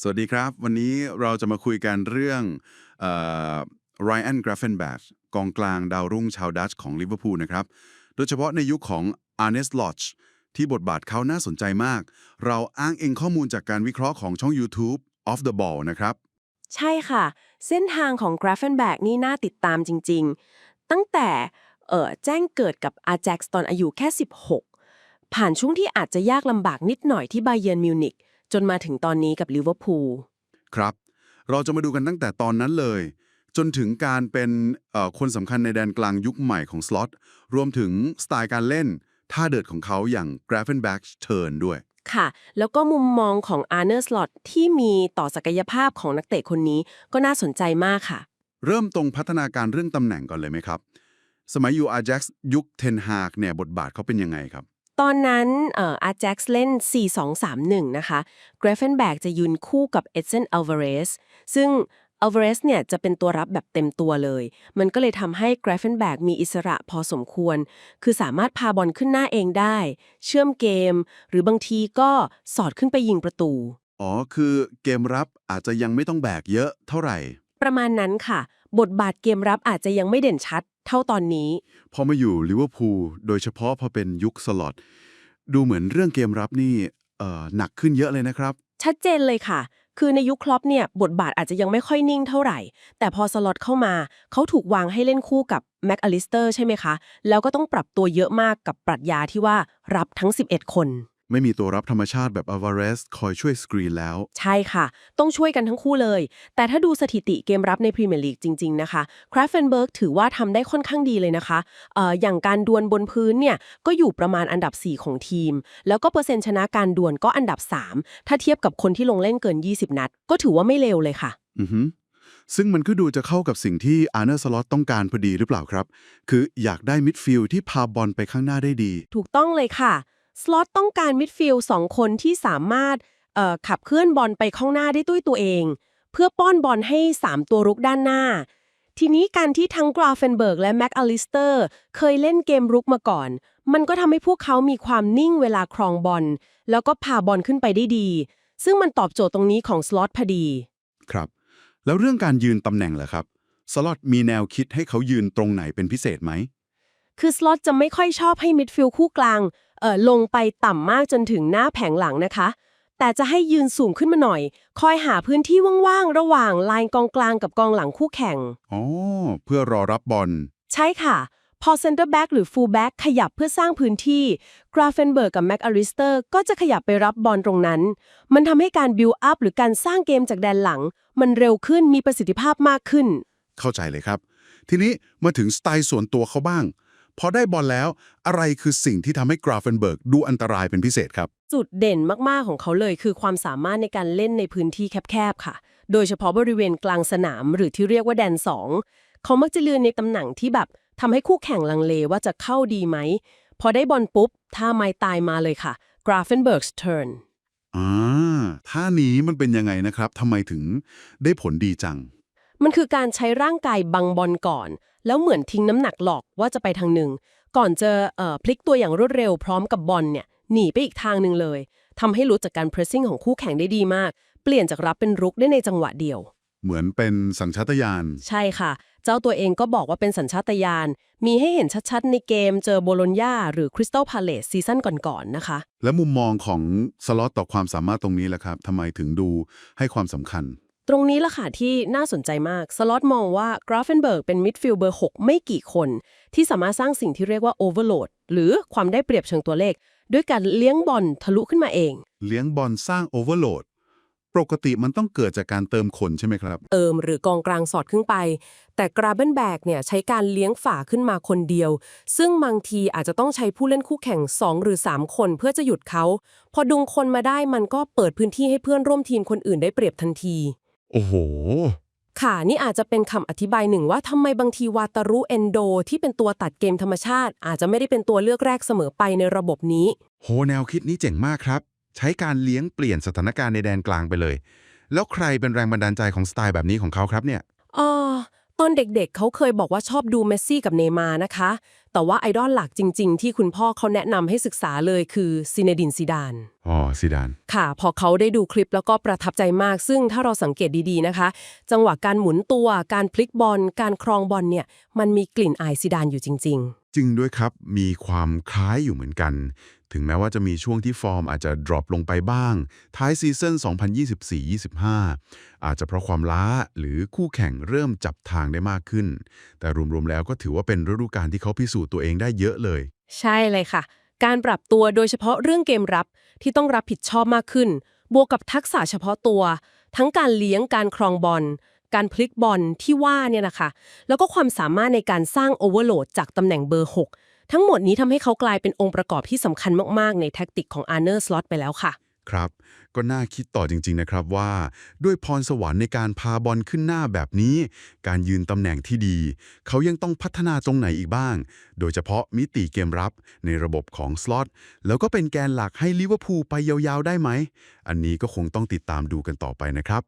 สวัสดีครับ วันนี้เราจะมาคุยกันเรื่องไรอันกราฟเฟนแบชกองกลางดาวรุ่งชาวดัตช์ของลิเวอร์พูลนะครับ โดยเฉพาะในยุคของอาร์เนสลอชที่บทบาทเขาน่าสนใจมาก เราอ้างเองข้อมูลจากการวิเคราะห์ของช่อง YouTube Off the Ball นะครับ ใช่ค่ะ เส้นทางของ g r a f f e n b e r g นี่น่าติดตามจริง ๆ ตั้งแต่เออแจ้งเกิดกับอาแจ็กซ์ตอนอายุแค่ 16 ผ่านช่วงที่อาจจะยากลำบากนิดหน่อยที่ไบเยนมิวนิก จนมาถึงตอนนี้กับลิเวอร์พูลครับ เราจะมาดูกันตั้งแต่ตอนนั้นเลย จนถึงการเป็นเอ่อคนสำคัญในแดนกลางยุคใหม่ของสล็อตรวมถึงสไตล์การเล่น ท่าเดิดของเขาอย่าง g r a f f e n b a c h Turn ด้วยค่ะ แล้วก็มุมมองของอาร์เนอร์สลอตที่มีต่อศักยภาพของนักเตะคนนี้ก็น่าสนใจมากค่ะ เริ่มตรงพัฒนาการเรื่องตำแหน่งก่อนเลยไหมครับ สมัยอยู่อาแจ็กซ์ยุคเทนฮากเนี่ยบทบาทเขาเป็นยังไงครับ ตอนนั้นอ่ออาแจ็กซ์เล่น 4-2-3-1 นะคะเกรฟเฟนแบกจะยืนคู่กับเอเซนอัลวาเรสซึ่งอัลวาเรสเนี่ยจะเป็นตัวรับแบบเต็มตัวเลย มันก็เลยทำให้เกรฟเฟนแบกมีอิสระพอสมควร คือสามารถพาบอลขึ้นหน้าเองได้ เชื่อมเกม หรือบางทีก็สอดขึ้นไปยิงประตู อ๋อ คือเกมรับอาจจะยังไม่ต้องแบกเยอะเท่าไหร่ ประมาณนั้นค่ะ บทบาทเกมรับอาจจะยังไม่เด่นชัดเท่าตอนนี้ พอมาอยู่ลิเวอร์พูลโดยเฉพาะพอเป็นยุคสล็อตดูเหมือนเรื่องเกมรับนี่เอ่อหนักขึ้นเยอะเลยนะครับ ชัดเจนเลยค่ะ คือในยุคคลอปเนี่ยบทบาทอาจจะยังไม่ค่อยนิ่งเท่าไหร่ แต่พอสล็อตเข้ามาเขาถูกวางให้เล่นคู่กับแม็กอลิสเตอร์ใช่ไหมคะ แล้วก็ต้องปรับตัวเยอะมากกับปรัชญาที่ว่ารับทั้ง 11 คน ไม่มีตัวรับธรรมชาติแบบอ v วาเรสคอยช่วยสกรีนแล้ว ใช่ค่ะ ต้องช่วยกันทั้งคู่เลย แต่ถ้าดูสถิติเกมรับในพรีเมียร์ลีกจริง ๆ นะคะคราฟเฟนเบิร์กถือว่าทำได้ค่อนข้างดีเลยนะคะเอ่ออย่างการดวลบนพื้นเนี่ย ก็อยู่ประมาณอันดับ 4 ของทีม แล้วก็เปอร์เซ็นต์ชนะการดวลก็อันดับ 3 ถ้าเทียบกับคนที่ลงเล่นเกิน 20 นัด ก็ถือว่าไม่เลวเลยค่ะ อือฮึซึ่งมันก็ดูจะเข้ากับสิ่งที่อาร์เนอร์สล็อตต้องการพอดีหรือเปล่าครับ คืออยากได้มิดฟิลด์ที่พาบอลไปข้างหน้าได้ดี ถูกต้องเลยค่ะ สล็อตต้องการมิดฟิลด์สองคนที่สามารถเอ่อขับเคลื่อนบอลไปข้างหน้าได้ด้วยตัวเอง เพื่อป้อนบอลให้ 3 ตัวรุกด้านหน้า ทีนี้การที่ทั้งกราเฟนเบิร์กและแม็กอลิสเตอร์เคยเล่นเกมรุกมาก่อน มันก็ทำให้พวกเขามีความนิ่งเวลาครองบอลแล้วก็พาบอลขึ้นไปได้ดี ซึ่งมันตอบโจทย์ตรงนี้ของสล็อตพอดี ครับ แล้วเรื่องการยืนตำแหน่งล่ะครับสล็อตมีแนวคิดให้เขายืนตรงไหนเป็นพิเศษไหมคือสล็อตจะไม่ค่อยชอบให้มิดฟิลด์คู่กลางเอ่อลงไปต่ำมากจนถึงหน้าแผงหลังนะคะ แต่จะให้ยืนสูงขึ้นมาหน่อย คอยหาพื้นที่ว่างๆ ระหว่างไลน์กองกลางกับกองหลังคู่แข่ง อ๋อ เพื่อรอรับบอล ใช่ค่ะ พอเซนเตอร์แบ็กหรือฟูลแบ็กขยับเพื่อสร้างพื้นที่ กราเฟนเบิร์กกับแม็กอริสเตอร์ก็จะขยับไปรับบอลตรงนั้น มันทำให้การบิวอัพหรือการสร้างเกมจากแดนหลัง มันเร็วขึ้นมีประสิทธิภาพมากขึ้น เข้าใจเลยครับ ทีนี้มาถึงสไตล์ส่วนตัวเขาบ้าง พอได้บอลแล้ว อะไรคือสิ่งที่ทำให้กราฟเฟนเบิร์กดูอันตรายเป็นพิเศษครับ จุดเด่นมาก ๆ ของเขาเลยคือความสามารถในการเล่นในพื้นที่แคบ ๆ ค่ะ โดยเฉพาะบริเวณกลางสนามหรือที่เรียกว่าแดน 2 เขามักจะเลือนในตำแหน่งที่แบบทำให้คู่แข่งลังเลว่าจะเข้าดีไหม พอได้บอลปุ๊บถ้าไม้ตายมาเลยค่ะ Grafenberg's turn อ่าท่านี้มันเป็นยังไงนะครับทำไมถึงได้ผลดีจัง มันคือการใช้ร่างกายบังบอลก่อน แล้วเหมือนทิ้งน้ำหนักหลอกว่าจะไปทางหนึ่ง ก่อนจะเอ่อพลิกตัวอย่างรวดเร็วพร้อมกับบอลเนี่ยหนีไปอีกทางหนึ่งเลยทำให้รู้จากการเพรสซิ่งของคู่แข่งได้ดีมาก เปลี่ยนจากรับเป็นรุกได้ในจังหวะเดียว เหมือนเป็นสัญชาตญาณ ใช่ค่ะ เจ้าตัวเองก็บอกว่าเป็นสัญชาตญาณ มีให้เห็นชัดๆ ในเกมเจอโบโลญญาหรือคริสตัลพาเลสซีซั่นก่อนๆนะคะ และมุมมองของสล็อตต่อความสามารถตรงนี้แหละครับทำไมถึงดูให้ความสำคัญ ตรงนี้ล่ะค่ะที่น่าสนใจมาก สล็อตมองว่ากราฟเฟนเบิร์กเป็นมิดฟิลด์เบอร์ 6 ไม่กี่คน ที่สามารถสร้างสิ่งที่เรียกว่าโอเวอร์โหลดหรือความได้เปรียบเชิงตัวเลข ด้วยการเลี้ยงบอลทะลุขึ้นมาเอง เลี้ยงบอลสร้างโอเวอร์โหลดปกติมันต้องเกิดจากการเติมคนใช่ไหมครับ เติมหรือกองกลางสอดขึ้นไป แต่กราเบนแบกเนี่ยใช้การเลี้ยงฝาขึ้นมาคนเดียว ซึ่งบางทีอาจจะต้องใช้ผู้เล่นคู่แข่ง 2 หรือ 3 คนเพื่อจะหยุดเขา พอดึงคนมาได้มันก็เปิดพื้นที่ให้เพื่อนร่วมทีมคนอื่นได้เปรียบทันที โอ้โห ค่ะนี่อาจจะเป็นคำอธิบายหนึ่งว่าทำไมบางทีวาตารุเอนโดที่เป็นตัวตัดเกมธรรมชาติ อาจจะไม่ได้เป็นตัวเลือกแรกเสมอไปในระบบนี้ โหแนวคิดนี้เจ๋งมากครับ ใช้การเลี้ยงเปลี่ยนสถานการณ์ในแดนกลางไปเลย แล้วใครเป็นแรงบันดาลใจของสไตล์แบบนี้ของเขาครับเนี่ยอ๋อ ตอนเด็กๆ เขาเคยบอกว่าชอบดูเมสซี่กับเนย์มาร์นะคะ แต่ว่าไอดอลหลักจริง ๆ ที่คุณพ่อเขาแนะนำให้ศึกษาเลยคือซินเนดินซีดาน อ๋อซิดาน ค่ะ พอเขาได้ดูคลิปแล้วก็ประทับใจมาก ซึ่งถ้าเราสังเกตดีๆนะคะ จังหวะการหมุนตัว การพลิกบอล การครองบอลเนี่ย มันมีกลิ่นอายซีดานอยู่จริงจริงด้วยครับมีความคล้ายอยู่เหมือนกัน ถึงแม้ว่าจะมีช่วงที่ฟอร์มอาจจะดรอปลงไปบ้าง ท้ายซีซั่น2024-25 อาจจะเพราะความล้าหรือคู่แข่งเริ่มจับทางได้มากขึ้น แต่รวมๆแล้วก็ถือว่าเป็นฤดูกาลที่เขาพิสูจน์ตัวเองได้เยอะเลย ใช่เลยค่ะ การปรับตัวโดยเฉพาะเรื่องเกมรับที่ต้องรับผิดชอบมากขึ้น บวกกับทักษะเฉพาะตัว ทั้งการเลี้ยงการครองบอลการพลิกบอลที่ว่าเนี่ยนะคะ แล้วก็ความสามารถในการสร้างโอเวอร์โหลดจากตำแหน่งเบอร์ 6 ทั้งหมดนี้ทำให้เขากลายเป็นองค์ประกอบที่สำคัญมาก ๆ ในแท็กติกของอาร์เนอร์สล็อตไปแล้วค่ะ ครับ ก็น่าคิดต่อจริง ๆ นะครับว่า ด้วยพรสวรรค์ในการพาบอลขึ้นหน้าแบบนี้ การยืนตำแหน่งที่ดี เขายังต้องพัฒนาตรงไหนอีกบ้าง โดยเฉพาะมิติเกมรับในระบบของสล็อตแล้วก็เป็นแกนหลักให้ลิเวอร์พูลไปยาวๆได้ไหม อันนี้ก็คงต้องติดตามดูกันต่อไปนะครับ